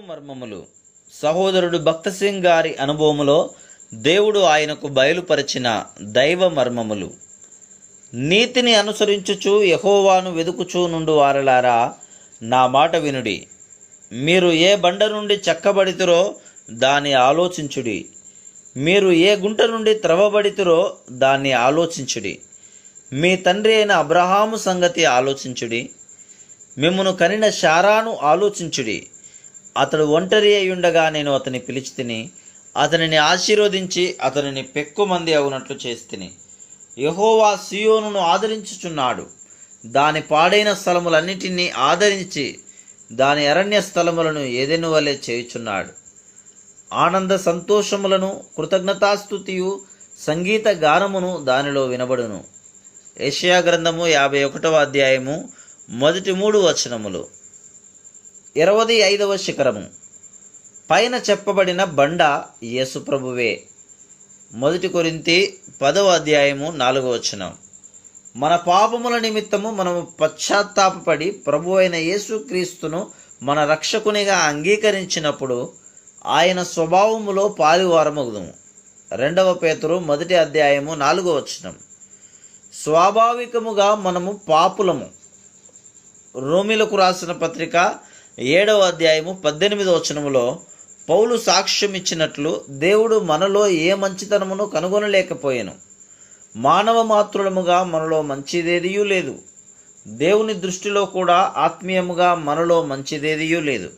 మర్మములు సహోదరుడు భక్త సింగ్ గారి అనుభవములో దేవుడు ఆయనకు బయలుపరిచిన దైవ మర్మములు నీతిని అనుసరించుచు యహోవాను వెదుకుచూ నుండు వారలారా నా మాట వినుడి. మీరు ఏ బండ నుండి చెక్కబడితురో దాన్ని ఆలోచించుడి. మీరు ఏ గుంట నుండి త్రవబడితురో దాన్ని ఆలోచించుడి. మీ తండ్రి అయిన అబ్రహాము సంగతి ఆలోచించుడి. మిమ్మను కనిన శారాను ఆలోచించుడి. అతడు ఒంటరి అయ్యుండగా నేను అతని పిలిచి తిని అతనిని ఆశీర్వదించి అతనిని పెక్కుమంది అవునట్లు చేస్తిని యహోవా సియోనును ఆదరించుచున్నాడు. దాని పాడైన స్థలములన్నిటినీ ఆదరించి దాని అరణ్య స్థలములను ఏదెను వలె చేయుచున్నాడు. ఆనంద సంతోషములను కృతజ్ఞతాస్థుతియు సంగీత గానమును దానిలో వినబడును. యషయా గ్రంథము యాభై ఒకటవ అధ్యాయము మొదటి మూడు వచనములు. ఇరవది ఐదవ శిఖరము. పైన చెప్పబడిన బండ యేసుప్రభువే మొదటి కొరింతి పదవ అధ్యాయము నాలుగవ వచనం. మన పాపముల నిమిత్తము మనము పశ్చాత్తాపపడి ప్రభు అయిన యేసుక్రీస్తును మన రక్షకునిగా అంగీకరించినప్పుడు ఆయన స్వభావములో పాలువారమగుదుము. రెండవ పేతురు మొదటి అధ్యాయము నాలుగవ వచనం. స్వాభావికముగా మనము పాపులము. రోమిలకు రాసిన పత్రిక ఏడవ అధ్యాయము పద్దెనిమిదవ వచనములో పౌలు సాక్ష్యం ఇచ్చినట్లు దేవుడు మనలో ఏ మంచితనమును కనుగొనలేకపోయాను. మానవ మాత్రులముగా మనలో మంచిదేదియూ లేదు. దేవుని దృష్టిలో కూడా ఆత్మీయముగా మనలో మంచిదేదియూ లేదు.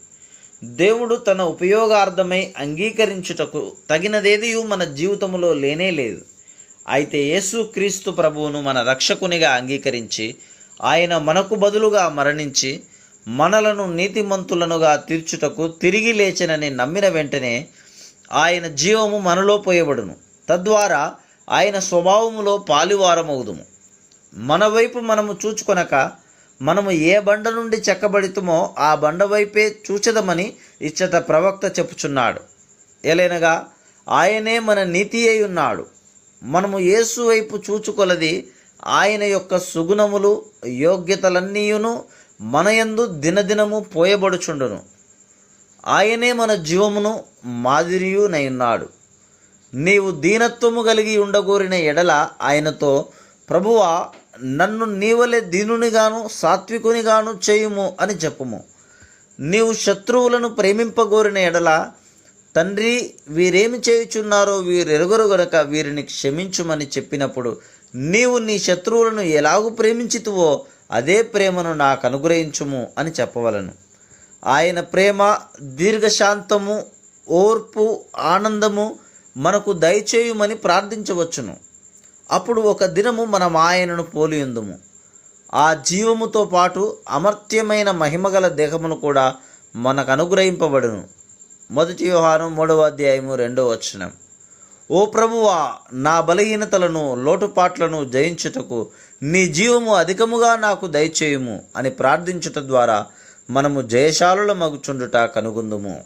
దేవుడు తన ఉపయోగార్థమై అంగీకరించుటకు తగినదేదియూ మన జీవితములో లేనే లేదు. అయితే యేసు క్రీస్తు ప్రభువును మన రక్షకునిగా అంగీకరించి ఆయన మనకు బదులుగా మరణించి మనలను నీతిమంతులనుగా తీర్చుటకు తిరిగి లేచనని నమ్మిన వెంటనే ఆయన జీవము మనలో పోయబడును. తద్వారా ఆయన స్వభావములో పాలివారమవుదుము. మన వైపు మనము చూచుకొనక మనము ఏ బండ నుండి చెక్కబడితుమో ఆ బండ వైపే చూచదమని ఇచ్చట ప్రవక్త చెప్పుచున్నాడు. ఎలైనగా ఆయనే మన నీతి అయి ఉన్నాడు. మనము యేసు వైపు చూచుకొలది ఆయన యొక్క సుగుణములు యోగ్యతలన్నీయును మనయందు దినదినము పోయబడుచుండును. ఆయనే మన జీవమును మాదిరియునయున్నాడు నీవు దీనత్వము కలిగి ఉండగోరిన ఎడల ఆయనతో ప్రభువా నన్ను నీవలే దీనునిగాను సాత్వికునిగాను చేయుము అని చెప్పుము. నీవు శత్రువులను ప్రేమింపగోరిన ఎడల తండ్రి వీరేమి చేయుచున్నారో వీరెరుగరు గనక వీరిని క్షమించుమని చెప్పినప్పుడు నీవు నీ శత్రువులను ఎలాగూ ప్రేమించితువో అదే ప్రేమను నాకు అనుగ్రహించుము అని చెప్పవలను. ఆయన ప్రేమ దీర్ఘశాంతము ఓర్పు ఆనందము మనకు దయచేయుమని ప్రార్థించవచ్చును. అప్పుడు ఒక దినము మనం ఆయనను పోలియుందుము. ఆ జీవముతో పాటు అమర్త్యమైన మహిమగల దేహమును కూడా మనకు అనుగ్రహింపబడును. మొదటి వ్యవహారం మూడవ అధ్యాయము రెండవ వచనం. ఓ ప్రభువా నా బలహీనతలను లోటుపాట్లను జయించుటకు నీ జీవము అధికముగా నాకు దయచేయుము అని ప్రార్థించుట ద్వారా మనము జయశాలుల మగుచుండుట కనుగొందుము.